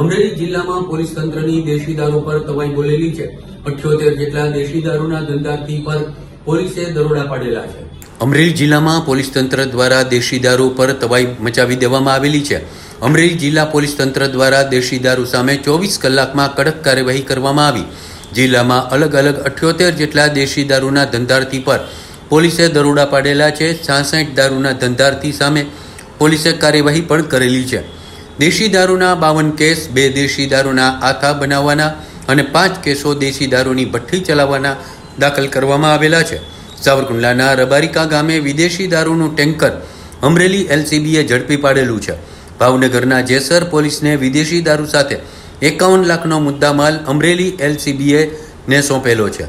અમરેલી જિલ્લામાં પોલીસ તંત્રની દેશી દારૂ પર તવાઈ બોલેલી છે. અઠ્યોતેર જેટલા દેશી દારૂના ધંધાર્થી પર પોલીસે દરોડા પાડેલા છે. અમરેલી જિલ્લામાં પોલીસ તંત્ર દ્વારા દેશી દારૂ પર તવાઈ મચાવી દેવામાં આવેલી છે. અમરેલી જિલ્લા પોલીસ તંત્ર દ્વારા દેશી દારૂ સામે ચોવીસ કલાકમાં કડક કાર્યવાહી કરવામાં આવી. જિલ્લામાં અલગ અલગ અઠ્યોતેર જેટલા દેશી દારૂના ધંધાર્થી પર પોલીસે દરોડા પાડેલા છે. છાસઠ દારૂના ધંધાર્થી સામે પોલીસે કાર્યવાહી પણ કરેલી છે. દેશી દારૂના બાવન કેસ, બે દેશી દારૂના આથા બનાવવાના અને પાંચ કેસો દેશી દારૂની ભઠ્ઠી ચલાવવાના દાખલ કરવામાં આવેલા છે. સાવરકુંડલાના રબારિકા ગામે વિદેશી દારૂનું ટેન્કર અમરેલી એલસીબીએ ઝડપી પાડેલું છે. ભાવનગરના જેસર પોલીસને વિદેશી દારૂ સાથે એકાવન લાખનો મુદ્દામાલ અમરેલી એલસીબીએ ને સોંપેલો છે.